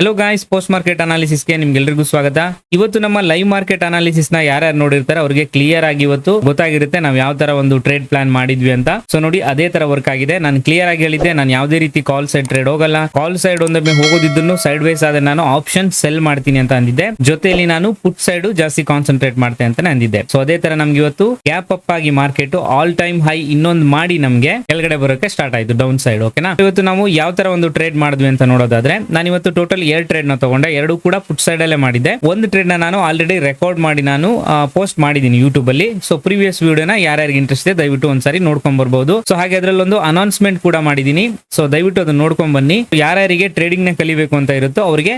Hello guys post market ಅನಾಲಿಸಿಸ್ಗೆ ನಿಮ್ಗೆಲ್ರಿಗೂ ಸ್ವಾಗತ. ಇವತ್ತು ನಮ್ಮ ಲೈವ್ ಮಾರ್ಕೆಟ್ ಅನಾಲಿಸಿಸ್ನ ಯಾರ್ಯಾರು ನೋಡಿರ್ತಾರೆ ಅವ್ರಿಗೆ ಕ್ಲಿಯರ್ ಆಗಿ ಇವತ್ತು ಗೊತ್ತಾಗಿರುತ್ತೆ ನಾವು ಯಾವ ತರ ಒಂದು ಟ್ರೇಡ್ ಪ್ಲಾನ್ ಮಾಡಿದ್ವಿ ಅಂತ. ಸೊ ನೋಡಿ, ಅದೇ ತರ ವರ್ಕ್ ಆಗಿದೆ. ನಾನು ಕ್ಲಿಯರ್ ಆಗಿ ಹೇಳಿದ್ದೆ, ನಾನು ಯಾವುದೇ ರೀತಿ ಕಾಲ್ ಸೈಡ್ ಟ್ರೇಡ್ ಹೋಗಲ್ಲ. ಕಾಲ್ ಸೈಡ್ ಒಂದೊಮ್ಮೆ ಹೋಗೋದಿದ್ದನ್ನು ಸೈಡ್ ವೈಸ್ ಆದ್ರೆ ನಾನು ಆಪ್ಷನ್ ಸೆಲ್ ಮಾಡ್ತೀನಿ ಅಂತ ಅಂದಿದ್ದೆ. ಜೊತೆಯಲ್ಲಿ ನಾನು ಪುಟ್ ಸೈಡ್ ಜಾಸ್ತಿ ಕಾನ್ಸಂಟ್ರೇಟ್ ಮಾಡ್ತೇನೆ ಅಂತಾನೆ ಅಂದಿದ್ದೆ. ಸೊ ಅದೇ ತರ ನಮ್ಗೆ ಇವತ್ತು ಗ್ಯಾಪ್ ಅಪ್ ಆಗಿ ಮಾರ್ಕೆಟ್ ಆಲ್ ಟೈಮ್ ಹೈ ಇನ್ನೊಂದು ಮಾಡಿ ನಮ್ಗೆ ಕೆಳಗಡೆ ಬರೋಕೆ ಸ್ಟಾರ್ಟ್ ಆಯ್ತು ಡೌನ್ ಸೈಡ್ ಓಕೆನಾ ಇವತ್ತು ನಾವು ಯಾವ ತರ ಒಂದು ಟ್ರೇಡ್ ಮಾಡಿದ್ವಿ ಅಂತ ನೋಡೋದಾದ್ರೆ, ನಾನು ಇವತ್ತು ಟೋಟಲ್ ಎರಡು ಟ್ರೇಡ್ನ ತಗೊಂಡೆ. ಎರಡು ಕೂಡ ಪುಟ್ ಸೈಡ್ ಅಲ್ಲೇ ಮಾಡಿದ್ದೆ. ಒಂದು ಟ್ರೇಡ್ನ ನಾನು ಆಲ್ರೆಡಿ ರೆಕಾರ್ಡ್ ಮಾಡಿ ನಾನು ಪೋಸ್ಟ್ ಮಾಡಿದ್ದೀನಿ ಯೂಟ್ಯೂಬ್ ಅಲ್ಲಿ. ಸೊ ಪ್ರೀವಿಯಸ್ ವಿಡಿಯೋನ ಯಾರ್ಯಾರಿಗೆ ಇಂಟ್ರೆಸ್ಟ್ ಇದೆ, ದಯವಿಟ್ಟು ಒಂದ್ಸಾರಿ ನೋಡ್ಕೊಂಡ್ ಬರ್ಬೋದು ಸೊ ಹಾಗೆ ಅದರಲ್ಲಿ ಒಂದು ಅನೌನ್ಸ್ಮೆಂಟ್ ಕೂಡ ಮಾಡಿದ್ದೀನಿ. ಸೊ ದಯವಿಟ್ಟು ಅದನ್ನ ನೋಡ್ಕೊಂಡ್ ಬನ್ನಿ ಯಾರ್ಯಾರಿಗೆ ಟ್ರೇಡಿಂಗ್ನ ಕಲಿಬೇಕು ಅಂತ ಇರುತ್ತೋ ಅವರಿಗೆ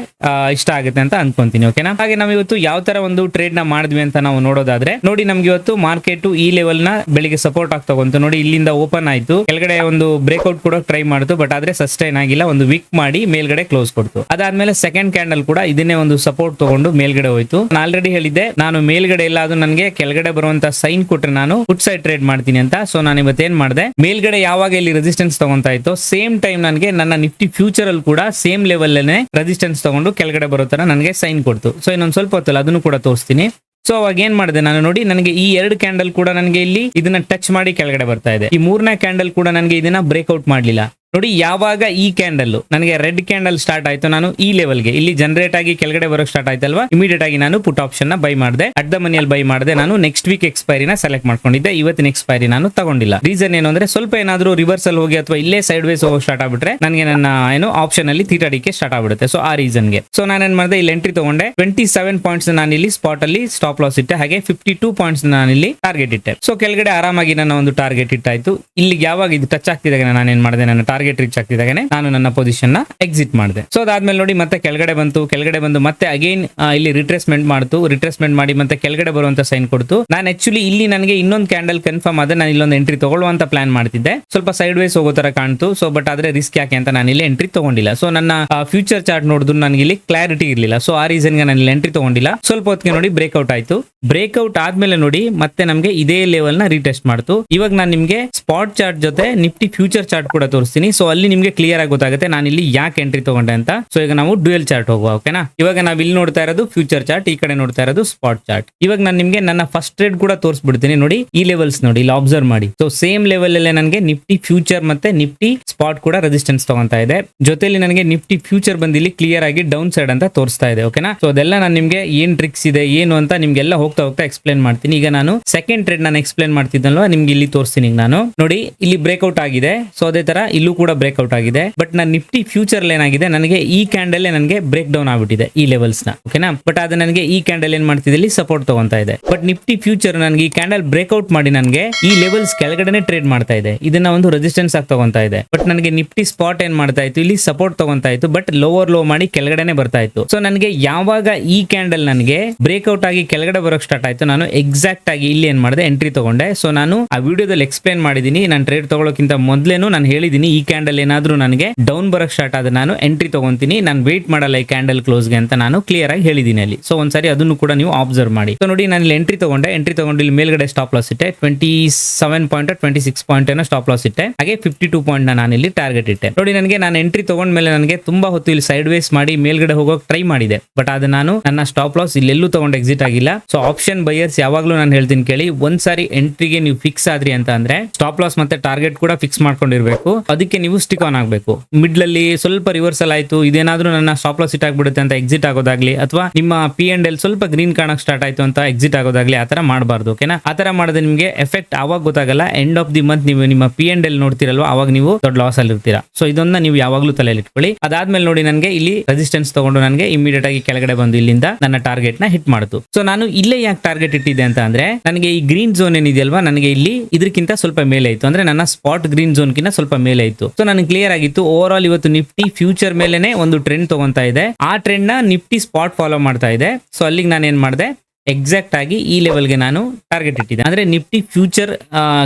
ಇಷ್ಟ ಆಗುತ್ತೆ ಅಂತ ಅನ್ಕೊಂತೀನಿ ಓಕೆನಾ ಹಾಗೆ ನಾವು ಇವತ್ತು ಯಾವ ತರ ಒಂದು ಟ್ರೇಡ್ನ ಮಾಡಿದ್ವಿ ಅಂತ ನಾವು ನೋಡೋದಾದ್ರೆ, ನೋಡಿ ನಮ್ಗೆ ಇವತ್ತು ಮಾರ್ಕೆಟ್ ಈ ಲೆವೆಲ್ನ ಬೆಳಿಗ್ಗೆ ಸಪೋರ್ಟ್ ಆಗಿ ಬಂತು. ನೋಡಿ, ಇಲ್ಲಿಂದ ಓಪನ್ ಆಯ್ತು. ಕೆಳಗಡೆ ಒಂದು ಬ್ರೇಕ್ಔಟ್ ಕೂಡ ಟ್ರೈ ಮಾಡ್ತು ಬಟ್ ಆದ್ರೆ ಸಸ್ಟೈನ್ ಆಗಿಲ್ಲ. ಒಂದು ವೀಕ್ ಮಾಡಿ ಮೇಲ್ಗಡೆ ಕ್ಲೋಸ್ ಕೊಡ್ತು. ಅದಾದ್ಮೇಲೆ ಸೆಕೆಂಡ್ ಕ್ಯಾಂಡಲ್ ಕೂಡ ಇದನ್ನೇ ಒಂದು ಸಪೋರ್ಟ್ ತಗೊಂಡು ಮೇಲ್ಗಡೆ ಹೋಯ್ತು. ನಾನು ಆಲ್ರೆಡಿ ಹೇಳಿದ್ದೆ, ನಾನು ಮೇಲ್ಗಡೆ ಇಲ್ಲ, ಅದು ನನಗೆ ಕೆಳಗಡೆ ಬರುವಂತ ಸೈನ್ ಕೊಟ್ರೆ ನಾನು ಫುಟ್ ಸೈಡ್ ಟ್ರೇಡ್ ಮಾಡ್ತೀನಿ ಅಂತ. ಸೊ ನಾನು ಇವತ್ತೇನ್ ಮಾಡಿದೆ, ಮೇಲ್ಗಡೆ ಯಾವಾಗ ಇಲ್ಲಿ ರೆಸಿಸ್ಟೆನ್ಸ್ ತಗೊಂತಾ ಇತ್ತು ಸೇಮ್ ಟೈಮ್ ನನಗೆ ನನ್ನ ನಿಫ್ಟಿ ಫ್ಯೂಚರ್ ಅಲ್ಲಿ ಕೂಡ ಸೇಮ್ ಲೆವೆಲ್ ರೆಸಿಸ್ಟೆನ್ಸ್ ತಗೊಂಡು ಕೆಳಗಡೆ ಬರೋ ತರ ನನಗೆ ಸೈನ್ ಕೊಡ್ತು. ಸೊ ಇನ್ನೊಂದು ಸ್ವಲ್ಪ ಹೊತ್ತಲ್ಲ ಅದನ್ನು ಕೂಡ ತೋರಿಸ್ತೀನಿ. ಸೊ ಅವಾಗ ಏನ್ ಮಾಡಿದೆ ನಾನು ನೋಡಿ, ನನಗೆ ಈ ಎರಡು ಕ್ಯಾಂಡಲ್ ಕೂಡ ನನಗೆ ಇಲ್ಲಿ ಇದನ್ನ ಟಚ್ ಮಾಡಿ ಕೆಳಗಡೆ ಬರ್ತಾ ಇದೆ. ಈ ಮೂರನೇ ಕ್ಯಾಂಡಲ್ ಕೂಡ ನನಗೆ ಇದನ್ನ ಬ್ರೇಕ್ಔಟ್ ಮಾಡ್ಲಿಲ್ಲ. ನೋಡಿ, ಯಾವಾಗ ಈ ಕ್ಯಾಂಡಲ್ ನನಗೆ ರೆಡ್ ಕ್ಯಾಂಡಲ್ ಸ್ಟಾರ್ಟ್ ಆಯ್ತು ನಾನು ಈ ಲೆವೆಲ್ಗೆ ಇಲ್ಲಿ ಜನರೇಟ್ ಆಗಿ ಕೆಳಗಡೆ ಬರೋಕ್ ಸ್ಟಾರ್ಟ್ ಆಯ್ತಲ್ವಾ? ಇಮಿಡಿಯೇಟ್ ಆಗಿ ನಾನು ಪುಟ್ ಆಪ್ಷನ್ನ ಬೈ ಮಾಡಿದೆ. ಅಟ್ ದ ಮನಿಯಲ್ಲಿ ಬೈ ಮಾಡಿದೆ. ನಾನು ನೆಕ್ಸ್ಟ್ ವೀಕ್ ಎಕ್ಸ್ಪೈರಿ ನ ಸೆಲೆಕ್ಟ್ ಮಾಡ್ಕೊಂಡಿದ್ದೆ. ಇವತ್ತಿನ ಎಕ್ಸ್ಪೈರಿ ನಾನು ತಗೊಂಡಿಲ್ಲ. ರೀಸನ್ ಏನು ಅಂದ್ರೆ, ಸ್ವಲ್ಪ ಏನಾದ್ರೂ ರಿವರ್ಸ್ ಅಲ್ಲಿ ಹೋಗಿ ಅಥವಾ ಇಲ್ಲೇ ಸೈಡ್ ವೇಸ್ ಹೋಗಿ ಸ್ಟಾರ್ಟ್ ಆಗ್ಬಿಟ್ರೆ ನನಗೆ ನನ್ನ, ಏನು ಆಪ್ಷನ್ ಅಲ್ಲಿ ತೀಟಾಡಿಕೆ ಸ್ಟಾರ್ಟ್ ಆಗ್ಬಿಡುತ್ತೆ. ಸೊ ಆ ರೀಸನ್ಗೆ. ಸೊ ನಾನು ಏನ್ ಮಾಡಿದೆ? ಇಲ್ಲಿ ಎಂಟ್ರಿ ತಗೊಂಡೆ. ಟ್ವೆಂಟಿ ಸೆವೆನ್ ಪಾಯಿಂಟ್ಸ್ ನಾನು ಇಲ್ಲಿ ಸ್ಪಾಟ್ ಅಲ್ಲಿ ಸ್ಟಾಪ್ ಲಾಸ್ ಇಟ್ಟೆ. ಹಾಗೆ ಫಿಫ್ಟಿ ಟೂ ಪಾಯಿಂಟ್ಸ್ ನಾನು ಇಲ್ಲಿ ಟಾರ್ಗೆಟ್ ಇಟ್ಟೆ. ಸೊ ಕೆಳಗಡೆ ಆರಾಮಾಗಿ ನನ್ನ ಒಂದು ಟಾರ್ಗೆಟ್ ಇಟ್ಟಾಯ್ತು. ಇಲ್ಲಿ ಯಾವಾಗ ಇದು ಟಚ್ ಆಗ್ತಿದಾಗ ನಾನು ಏನ್ ಮಾಡಿದೆ? ನನ್ನ ಟಾರ್ಗೆಟ್ ರೀಚ್ ಆಗ್ತಿದ್ದಾಗೆ ನಾನು ನನ್ನ ಪೊಸಿಷನ್ನ ಎಕ್ಸಿಟ್ ಮಾಡಿದೆ. ಸೊ ಅದಾದ್ಮೇಲೆ ನೋಡಿ ಮತ್ತೆ ಕೆಳಗಡೆ ಬಂತು. ಕೆಳಗಡೆ ಬಂದು ಮತ್ತೆ ಅಗೇನ್ ಇಲ್ಲಿ ರಿಟ್ರೆಸ್ಮೆಂಟ್ ಮಾಡ್ತು. ರಿಟ್ರೆಸ್ಮೆಂಟ್ ಮಾಡಿ ಮತ್ತೆ ಕೆಳಗಡೆ ಬರುವಂತ ಸೈನ್ ಕೊಡ್ತು. ನಾನು ಆಕ್ಚುಲಿ ಇಲ್ಲಿ ನನಗೆ ಇನ್ನೊಂದು ಕ್ಯಾಂಡಲ್ ಕನ್ಫರ್ಮ್ ಆದ್ರೆ ನಾನು ಇಲ್ಲೊಂದು ಎಂಟ್ರಿ ತಗೊಳ್ಳುವಂತ ಪ್ಲಾನ್ ಮಾಡ್ತಿದ್ದೆ. ಸ್ವಲ್ಪ ಸೈಡ್ ವೈಸ್ ಹೋಗೋ ತರ ಕಾಣ್ತು. ಸೊ ಬಟ್ ಆದ್ರೆ ರಿಸ್ಕ್ ಯಾಕೆ ಅಂತ ನಾನು ಇಲ್ಲಿ ಎಂಟ್ರಿ ತಗೊಂಡಿಲ್ಲ. ಸೊ ನನ್ನ ಫ್ಯೂಚರ್ ಚಾರ್ಟ್ ನೋಡಿದ್ರು ನನಗೆ ಇಲ್ಲಿ ಕ್ಲಾರಿಟಿ ಇರಲಿಲ್ಲ. ಸೊ ಆ ರೀಸನ್ಗೆ ನಾನು ಇಲ್ಲಿ ಎಂಟ್ರಿ ತಗೊಂಡಿಲ್ಲ. ಸ್ವಲ್ಪ ಹೊತ್ತಿಗೆ ನೋಡಿ ಬ್ರೇಕ್ಔಟ್ ಆಯ್ತು. ಬ್ರೇಕ್ಔಟ್ ಆದ್ಮೇಲೆ ನೋಡಿ ಮತ್ತೆ ನಮಗೆ ಇದೇ ಲೆವೆಲ್ನ ರೀಟೆಸ್ಟ್ ಮಾಡ್ತು. ಇವಾಗ ನಾನು ನಿಮಗೆ ಸ್ಪಾಟ್ ಚಾರ್ಟ್ ಜೊತೆ ನಿಫ್ಟಿ ಫ್ಯೂಚರ್ ಚಾರ್ಟ್ ಕೂಡ ತೋರಿಸ್ತೀನಿ. ಸೊ ಅಲ್ಲಿ ನಿಮಗೆ ಕ್ಲಿಯರ್ ಆಗಿ ಗೊತ್ತಾಗುತ್ತೆ ನಾನು ಇಲ್ಲಿ ಯಾಕೆ ಎಂಟ್ರಿ ತಗೊಂಡೆ ಅಂತ. ಸೊ ಈಗ ನಾವು ಡ್ಯೂಯಲ್ ಚಾರ್ಟ್ ಹೋಗುವ ಓಕೆನಾ ಇವಾಗ ನಾವು ಇಲ್ಲಿ ನೋಡ್ತಾ ಇರೋದು ಫ್ಯೂಚರ್ ಚಾರ್ಟ್ ಈ ಕಡೆ ನೋಡ್ತಾ ಇರೋದು ಸ್ಪಾಟ್ ಚಾರ್ಟ್ ಇವಾಗ ನಾನು ನಿಮಗೆ ನನ್ನ ಫಸ್ಟ್ ರೇಟ್ ಕೂಡ ತೋರಿಸ್ಬಿಡ್ತೀನಿ ನೋಡಿ, ಈ ಲೆವೆಲ್ಸ್ ನೋಡಿ, ಇಲ್ಲಿ ಅಬ್ಸರ್ವ್ ಮಾಡಿ. ಸೊ ಸೇಮ್ ಲೆವೆಲ್ ಅಲ್ಲೇ ನನಗೆ ನಿಫ್ಟಿ ಫ್ಯೂಚರ್ ಮತ್ತೆ ನಿಫ್ಟಿ ಸ್ಪಾಟ್ ಕೂಡ ರೆಸಿಸ್ಟೆನ್ಸ್ ತಗೊಂತಾ ಇದೆ. ಜೊತೆಲಿ ನನಗೆ ನಿಫ್ಟಿ ಫ್ಯೂಚರ್ ಬಂದ ಇಲ್ಲಿ ಕ್ಲಿಯರ್ ಆಗಿ ಡೌನ್ ಸೈಡ್ ಅಂತ ತೋರಿಸ್ತಾ ಇದೆ ಓಕೆನಾ ಸೊ ಅದೆಲ್ಲ ನಾನು ನಿಮಗೆ ಏನ್ ಟ್ರಿಕ್ಸ್ ಇದೆ, ಏನು ಅಂತ ನಿಮ್ಗೆಲ್ಲ ಹೋಗ್ತಾ ಹೋಗ್ತಾ ಎಕ್ಸ್ಪ್ಲೇನ್ ಮಾಡ್ತೀನಿ. ಈಗ ನಾನು ಸೆಕೆಂಡ್ ಟ್ರೇಡ್ ನಾನು ಎಕ್ಸ್ಪ್ಲೇನ್ ಮಾಡ್ತಿದ್ದಲ್ವಾ, ನಿಮ್ಗೆ ಇಲ್ಲಿ ತೋರಿಸ್ತೀನಿ ನಾನು. ನೋಡಿ, ಇಲ್ಲಿ ಬ್ರೇಕ್ಔಟ್ ಆಗಿದೆ. ಸೊ ಅದೇ ತರ ಇಲ್ಲೂ ಕೂಡ ಬ್ರೇಕ್ಔಟ್ ಆಗಿದೆ. ಬಟ್ ನನ್ನ ನಿಫ್ಟಿ ಫ್ಯೂಚರ್ ಏನಾಗಿದೆ, ನನಗೆ ಈ ಕ್ಯಾಂಡಲ್ ನನಗೆ ಬ್ರೇಕ್ ಡೌನ್ ಆಗ್ಬಿಟ್ಟಿದೆ ಈ ಲೆವೆಲ್ಸ್ನ ಓಕೆನಾ? ಬಟ್ ಅದು ನನಗೆ ಈ ಕ್ಯಾಂಡಲ್ ಏನ್ ಮಾಡ್ತಿದೆ ಇಲ್ಲಿ ಸಪೋರ್ಟ್ ತಗೊಂತಾ ಇದೆ. ಬಟ್ ನಿಫ್ಟಿ ಫ್ಯೂಚರ್ ನನಗೆ ಈ ಕ್ಯಾಂಡಲ್ ಬ್ರೇಕ್ಔಟ್ ಮಾಡಿ ನನಗೆ ಈ ಲೆವೆಲ್ಸ್ ಕೆಳಗಡೆನೆ ಟ್ರೇಡ್ ಮಾಡ್ತಾ ಇದೆ. ಇದನ್ನ ಒಂದು ರೆಸಿಸ್ಟೆನ್ಸ್ ಆಗಿ ತಗೊಂತ ಇದೆ. ಬಟ್ ನನಗೆ ನಿಫ್ಟಿ ಸ್ಪಾಟ್ ಏನ್ ಮಾಡ್ತಾ ಇತ್ತು, ಇಲ್ಲಿ ಸಪೋರ್ಟ್ ತಗೊಂತ ಇತ್ತು, ಬಟ್ ಲೋವರ್ ಲೋ ಮಾಡಿ ಕೆಳಗಡೆನೆ ಬರ್ತಾ ಇತ್ತು. ಸೊ ನನಗೆ ಯಾವಾಗ ಈ ಕ್ಯಾಂಡಲ್ ನನಗೆ ಬ್ರೇಕ್ಔಟ್ ಆಗಿ ಕೆಳಗಡೆ ಬರೋಕ್ ಸ್ಟಾರ್ಟ್ ಆಯ್ತು, ನಾನು ಎಕ್ಸಾಕ್ಟ್ ಆಗಿ ಇಲ್ಲಿ ಏನ್ ಮಾಡಿದೆ ಎಂಟ್ರಿ ತಗೊಂಡೆ. ಸೊ ನಾನು ಆ ವಿಡಿಯೋದಲ್ಲಿ ಎಕ್ಸ್ಪ್ಲೇನ್ ಮಾಡಿದೀನಿ. ನಾನು ಟ್ರೇಡ್ ತಗೊಳ್ಳೋಕ್ಕಿಂತ ಮೊದಲೇನು ನಾನು ಹೇಳಿದೀನಿ ಈ ಕ್ಯಾಂಡಲ್ ಏನಾದರೂ ನನಗೆ ಡೌನ್ ಬರೋಕ್ಕೆ ಸ್ಟಾರ್ಟ್ ಆದ್ರೆ ನಾನು ಎಂಟ್ರಿ ತಗೊಂತೀನಿ. ನಾನು ವೇಟ್ ಮಾಡಲ್ಲ ಈ ಕ್ಯಾಂಡಲ್ ಕ್ಲೋಸ್ಗೆ ಅಂತ ನಾನು ಕ್ಲಿಯರ್ ಆಗಿ ಹೇಳಿದೀನಿ ಅಲ್ಲಿ. ಸೊ ಒಂದ್ಸರಿ ಅದನ್ನು ಕೂಡ ನೀವು ಅಬ್ಸರ್ವ್ ಮಾಡಿ. ಸೊ ನೋಡಿ, ನಾನು ಇಲ್ಲಿ ಎಂಟ್ರಿ ತಗೊಂಡೆ. ಎಂಟ್ರಿ ತಗೊಂಡು ಇಲ್ಲಿ ಮೇಲ್ಗಡೆ ಸ್ಟಾಪ್ ಲಾಸ್ ಇಟ್ಟೆ. Twenty seven point twenty six point ಏನೋ ಸ್ಟಾಪ್ ಲಾಸ್ ಇಟ್ಟೆ. ಹಾಗೆ ಫಿಫ್ಟಿ ಟೂ ಪಾಯಿಂಟ್ ನಾನು ಇಲ್ಲಿ ಟಾರ್ಗೆಟ್ ಇಟ್ಟೆ. ನೋಡಿ, ನನಗೆ ನಾನು ಎಂಟ್ರಿ ತಗೊಂಡ್ಮೇಲೆ ನನಗೆ ತುಂಬಾ ಹೊತ್ತು ಇಲ್ಲಿ ಸೈಡ್ ವೇಸ್ ಮಾಡಿ ಮೇಲ್ಗಡೆ ಹೋಗೋಕೆ ಟ್ರೈ ಮಾಡಿದೆ. ಬಟ್ ಅದು ನಾನು ನನ್ನ ಸ್ಟಾಪ್ ಲಾಸ್ ಇಲ್ಲೆಲ್ಲೂ ತಗೊಂಡು ಎಕ್ಸಿಟ್ ಆಗಿಲ್ಲ. ಸೊ ಆಪ್ಷನ್ ಬೈಯರ್ಸ್ ಯಾವಾಗಲೂ ನಾನು ಹೇಳ್ತೀನಿ ಕೇಳಿ, ಒಂದ್ಸಾರಿ ಎಂಟ್ರಿಗೆ ನೀವು ಫಿಕ್ಸ್ ಆದ್ರಿ ಅಂತ ಅಂದ್ರೆ ಸ್ಟಾಪ್ ಲಾಸ್ ಮತ್ತೆ ಟಾರ್ಗೆಟ್ ಕೂಡ ಫಿಕ್ಸ್ ಮಾಡ್ಕೊಂಡಿರ್ಬೇಕು. ಅದಕ್ಕೆ ನೀವು ಸ್ಟಿಕ್ ಆನ್ ಆಗಬೇಕು. ಮಿಡ್ಲ್ ಅಲ್ಲಿ ಸ್ವಲ್ಪ ರಿವರ್ಸಲ್ ಆಯ್ತು, ಇದೇನಾದ್ರೂ ನನ್ನ ಸ್ಟಾಪ್ ಲಾಸ್ ಇಟ್ ಆಗಿಬಿಡುತ್ತೆ ಅಂತ ಎಕ್ಸಿಟ್ ಆಗೋದಾಗ್ಲಿ, ಅಥವಾ ನಿಮ್ಮ ಪಿ ಅಂಡ್ ಎಲ್ ಸ್ವಲ್ಪ ಗ್ರೀನ್ ಕಾಣಕ್ಕೆ ಸ್ಟಾರ್ಟ್ ಆಯ್ತು ಅಂತ ಎಕ್ಸಿಟ್ ಆಗೋದಾಗ್ಲಿ ಆತರ ಮಾಡಬಾರ್ದು ಓಕೆನಾ ಆತರ ಮಾಡಿದ್ರೆ ನಿಮಗೆ ಎಫೆಕ್ಟ್ ಅವಾಗ ಗೊತ್ತಾಗಲ್ಲ ಎಂಡ್ ಆಫ್ ದಿ ಮಂತ್ ನೀವು ನಿಮ್ಮ ಪಿ ಅಂಡ್ ಎಲ್ ನೋಡ್ತಿರಲ್ವಾ ಅವಾಗ ನೀವು ದೊಡ್ಡ ಲಾಸ್ ಅಲ್ಲಿ ಇರ್ತೀರಾ. ಸೊ ಇದನ್ನ ನೀವು ಯಾವಾಗಲೂ ತಲೆಯಲ್ಲಿ ಇಟ್ಕೊಳ್ಳಿ. ಅದಾದ್ಮೇಲೆ ನೋಡಿ ನನಗೆ ಇಲ್ಲಿ ರೆಸಿಸ್ಟೆನ್ಸ್ ತಗೊಂಡು ನನಗೆ ಇಮಿಡಿಯೇಟ್ ಆಗಿ ಕೆಳಗಡೆ ಬಂದು ಇಲ್ಲಿಂದ ನನ್ನ ಟಾರ್ಗೆಟ್ನ ಹಿಟ್ ಮಾಡಿತು. ಸೊ ನಾನು ಇಲ್ಲೇ ಯಾಕೆ ಟಾರ್ಗೆಟ್ ಇಟ್ಟಿದ್ದೆ ಅಂತ ಅಂದ್ರೆ, ನನಗೆ ಈ ಗ್ರೀನ್ ಝೋನ್ ಏನಿದೆಯಲ್ವಾ, ನನಗೆ ಇಲ್ಲಿ ಇದಕ್ಕಿಂತ ಸ್ವಲ್ಪ ಮೇಲೆ ಇತ್ತು. ಅಂದ್ರೆ ನನ್ನ ಸ್ಪಾಟ್ ಗ್ರೀನ್ ಝೋನ್ ಕಿಂತ ಸ್ವಲ್ಪ ಮೇಲೆ ಸೊ ನನಗೆ ಕ್ಲಿಯರ್ ಆಗಿತ್ತು. ಓವರ್ ಆಲ್ ಇವತ್ತು ನಿಫ್ಟಿ ಫ್ಯೂಚರ್ ಮೇಲೆ ಒಂದು ಟ್ರೆಂಡ್ ತಗೊಂತಾ ಇದೆ. ಆ ಟ್ರೆಂಡ್ನ ನಿಫ್ಟಿ ಸ್ಪಾಟ್ ಫಾಲೋ ಮಾಡ್ತಾ ಇದೆ. ಸೊ ಅಲ್ಲಿಗೆ ನಾನು ಏನ್ ಮಾಡಿದೆ? ಎಕ್ಸಾಕ್ಟ್ ಆಗಿ ಈ ಲೆವೆಲ್ಗೆ ನಾನು ಟಾರ್ಗೆಟ್ ಇಟ್ಟಿದ್ದೆ. ಅಂದ್ರೆ ನಿಫ್ಟಿ ಫ್ಯೂಚರ್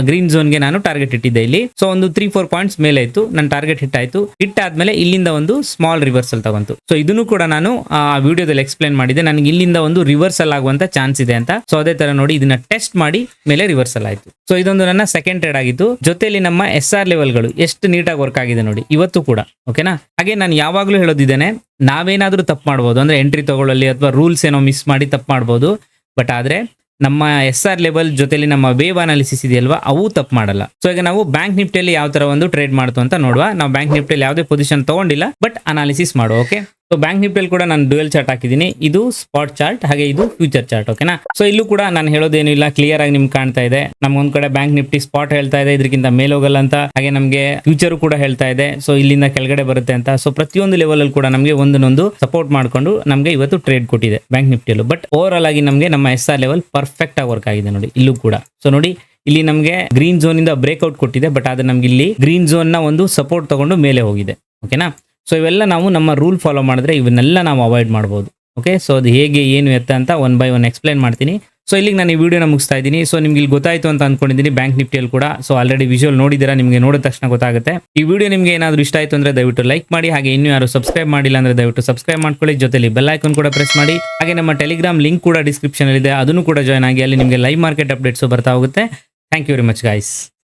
ಗ್ರೀನ್ ಝೋನ್ಗೆ ನಾನು ಟಾರ್ಗೆಟ್ ಇಟ್ಟಿದ್ದೆ ಇಲ್ಲಿ. ಸೊ ಒಂದು ತ್ರೀ ಫೋರ್ ಪಾಯಿಂಟ್ಸ್ ಮೇಲೆ ಆಯ್ತು. ನನ್ನ ಟಾರ್ಗೆಟ್ ಹಿಟ್ ಆಯ್ತು. ಹಿಟ್ ಆದ್ಮೇಲೆ ಇಲ್ಲಿಂದ ಒಂದು ಸ್ಮಾಲ್ ರಿವರ್ಸಲ್ ತಗೊಂತು. ಸೊ ಇದನ್ನು ಕೂಡ ನಾನು, ಆ ವಿಡಿಯೋದಲ್ಲಿ ಎಕ್ಸ್ಪ್ಲೈನ್ ಮಾಡಿದೆ ನನಗೆ ಇಲ್ಲಿಂದ ಒಂದು ರಿವರ್ಸಲ್ ಆಗುವಂತ ಚಾನ್ಸ್ ಇದೆ ಅಂತ. ಸೊ ಅದೇ ತರ ನೋಡಿ ಇದನ್ನ ಟೆಸ್ಟ್ ಮಾಡಿ ಮೇಲೆ ರಿವರ್ಸಲ್ ಆಯ್ತು. ಸೊ ಇದೊಂದು ನನ್ನ ಸೆಕೆಂಡ್ ಟ್ರೇಡ್ ಆಗಿತ್ತು. ಜೊತೆಯಲ್ಲಿ ನಮ್ಮ ಎಸ್ ಆರ್ ಲೆವೆಲ್ಗಳು ಎಷ್ಟು ನೀಟಾಗಿ ವರ್ಕ್ ಆಗಿದೆ ನೋಡಿ. ಇವತ್ತು ಕೂಡ ಓಕೆನಾ ಹಾಗೆ ನಾನು ಯಾವಾಗಲೂ ಹೇಳೋದಿದ್ದೇನೆ ನಾವೇನಾದ್ರೂ ತಪ್ಪು ಮಾಡ್ಬೋದು. ಅಂದ್ರೆ ಎಂಟ್ರಿ ತಗೊಳ್ಳಲ್ಲಿ ಅಥವಾ ರೂಲ್ಸ್ ಏನೋ ಮಿಸ್ ಮಾಡಿ ತಪ್ಪು ಮಾಡ್ಬೋದು. ಬಟ್ ಆದ್ರೆ ನಮ್ಮ ಎಸ್ ಆರ್ ಲೆವೆಲ್ ಜೊತೆಲಿ ನಮ್ಮ ವೇವ್ ಅನಾಲಿಸಿಸ್ ಇದೆಯಲ್ವಾ? ಅವು ತಪ್ಪು ಮಾಡಲ್ಲ. ಸೊ ಈಗ ನಾವು ಬ್ಯಾಂಕ್ ನಿಫ್ಟಿಯಲ್ಲಿ ಯಾವ ತರ ಒಂದು ಟ್ರೇಡ್ ಮಾಡ್ತು ಅಂತ ನೋಡುವ. ನಾವು ಬ್ಯಾಂಕ್ ನಿಫ್ಟಿಯಲ್ಲಿ ಯಾವುದೇ ಪೊಸಿಷನ್ ತಗೊಂಡಿಲ್ಲ ಬಟ್ ಅನಾಲಿಸಿಸ್ ಮಾಡುವ ಓಕೆ ಸೊ ಬ್ಯಾಂಕ್ ನಿಫ್ಟಿಯಲ್ಲಿ ಕೂಡ ನಾನು ಡ್ಯೂಯಲ್ ಚಾರ್ಟ್ ಹಾಕಿದ್ದೀನಿ. ಇದು ಸ್ಪಾಟ್ ಚಾರ್ಟ್ ಹಾಗೆ ಇದು ಫ್ಯೂಚರ್ ಚಾರ್ಟ್ ಓಕೆನಾ ಸೊ ಇಲ್ಲೂ ಕೂಡ ನಾನು ಹೇಳೋದೇನು ಇಲ್ಲ. ಕ್ಲಿಯರ್ ಆಗಿ ನಿಮ್ಗೆ ಕಾಣ್ತಾ ಇದೆ. ನಮ್ಗೊಂದ್ ಕಡೆ ಬ್ಯಾಂಕ್ ನಿಫ್ಟಿ ಸ್ಪಾಟ್ ಹೇಳ್ತಾ ಇದೆ ಇದಕ್ಕಿಂತ ಮೇಲೆ ಹೋಗಲ್ಲ ಅಂತ. ಹಾಗೆ ನಮಗೆ ಫ್ಯೂಚರ್ ಕೂಡ ಹೇಳ್ತಾ ಇದೆ. ಸೊ ಇಲ್ಲಿಂದ ಕೆಳಗಡೆ ಬರುತ್ತೆ ಅಂತ. ಸೊ ಪ್ರತಿಯೊಂದು ಲೆವೆಲ್ ಅಲ್ಲಿ ಕೂಡ ನಮಗೆ ಒಂದನ್ನೊಂದು ಸಪೋರ್ಟ್ ಮಾಡ್ಕೊಂಡು ನಮಗೆ ಇವತ್ತು ಟ್ರೇಡ್ ಕೊಟ್ಟಿದೆ ಬ್ಯಾಂಕ್ ನಿಫ್ಟಿಯಲ್ಲೂ ಬಟ್ ಓವರ್ ಆಗಿ ನಮಗೆ ನಮ್ಮ ಎಸ್ ಆರ್ ಲೆವೆಲ್ ಪರ್ಫೆಕ್ಟ್ ಆಗಿ ವರ್ಕ್ ಆಗಿದೆ ನೋಡಿ, ಇಲ್ಲೂ ಕೂಡ. ಸೊ ನೋಡಿ, ಇಲ್ಲಿ ನಮಗೆ ಗ್ರೀನ್ ಝೋನ್ ಇಂದ ಬ್ರೇಕ್ಔಟ್ ಕೊಟ್ಟಿದೆ ಬಟ್ ಆದ್ರೆ ನಮ್ಗೆ ಇಲ್ಲಿ ಗ್ರೀನ್ ಝೋನ್ನ ಒಂದು ಸಪೋರ್ಟ್ ತಗೊಂಡು ಮೇಲೆ ಹೋಗಿದೆ ಓಕೆನಾ ಸೊ ಇವೆಲ್ಲ ನಾವು ನಮ್ಮ ರೂಲ್ ಫಾಲೋ ಮಾಡಿದ್ರೆ ಇವನ್ನೆಲ್ಲ ನಾವು ಅವಾಯ್ಡ್ ಮಾಡ್ಬೋದು. ಓಕೆ ಸೊ ಅದು ಹೇಗೆ, ಏನು ಎತ್ತ ಅಂತ ಒನ್ ಬೈ ಒನ್ ಎಕ್ಸ್ಪ್ಲೈನ್ ಮಾಡ್ತೀನಿ. ಸೊ ಇಲ್ಲಿಗೆ ನಾನು ಈ ವಿಡಿಯೋನ ಮುಗಿಸ್ತಾ ಇದ್ದೀನಿ. ಸೊ ನಿಮ್ಗೆ ಇಲ್ಲಿ ಗೊತ್ತಾಯ್ತು ಅಂತ ಅಂದ್ಕೊಂಡಿದ್ದೀನಿ ಬ್ಯಾಂಕ್ ನಿಫ್ಟಿಯಲ್ಲಿ ಕೂಡ. ಸೊ ಆಲ್ರೆಡಿ ವಿಜುವಲ್ ನೋಡಿದ್ದೀರಾ, ನಿಮಗೆ ನೋಡಿದ ತಕ್ಷಣ ಗೊತ್ತಾಗುತ್ತೆ. ಈ ವಿಡಿಯೋ ನಿಮಗೆ ಏನಾದರೂ ಇಷ್ಟ ಆಯಿತು ಅಂದ್ರೆ ದಯವಿಟ್ಟು ಲೈಕ್ ಮಾಡಿ. ಹಾಗೆ ಇನ್ನೂ ಯಾರು ಸಬ್ಸ್ಕ್ರೈಬ್ ಮಾಡಿಲ್ಲ ಅಂದ್ರೆ ದಯವಿಟ್ಟು ಸಬ್ಸ್ಕ್ರೈಬ್ ಮಾಡ್ಕೊಳ್ಳಿ. ಜೊತೆಲಿ ಬೆಲ್ ಐಕನ್ ಕೂಡ ಪ್ರೆಸ್ ಮಾಡಿ. ಹಾಗೆ ನಮ್ಮ ಟೆಲಿಗ್ರಾಮ್ ಲಿಂಕ್ ಕೂಡ ಡಿಸ್ಕ್ರಿಪ್ಷನ್ ಇದೆ ಅದನ್ನು ಕೂಡ ಜಾಯ್ನ್ ಆಗಿ ಅಲ್ಲಿ ನಿಮಗೆ ಲೈವ್ ಮಾರ್ಕೆಟ್ ಅಪ್ಡೇಟ್ಸ್ ಬರ್ತಾ ಹೋಗುತ್ತೆ. Thank you very much guys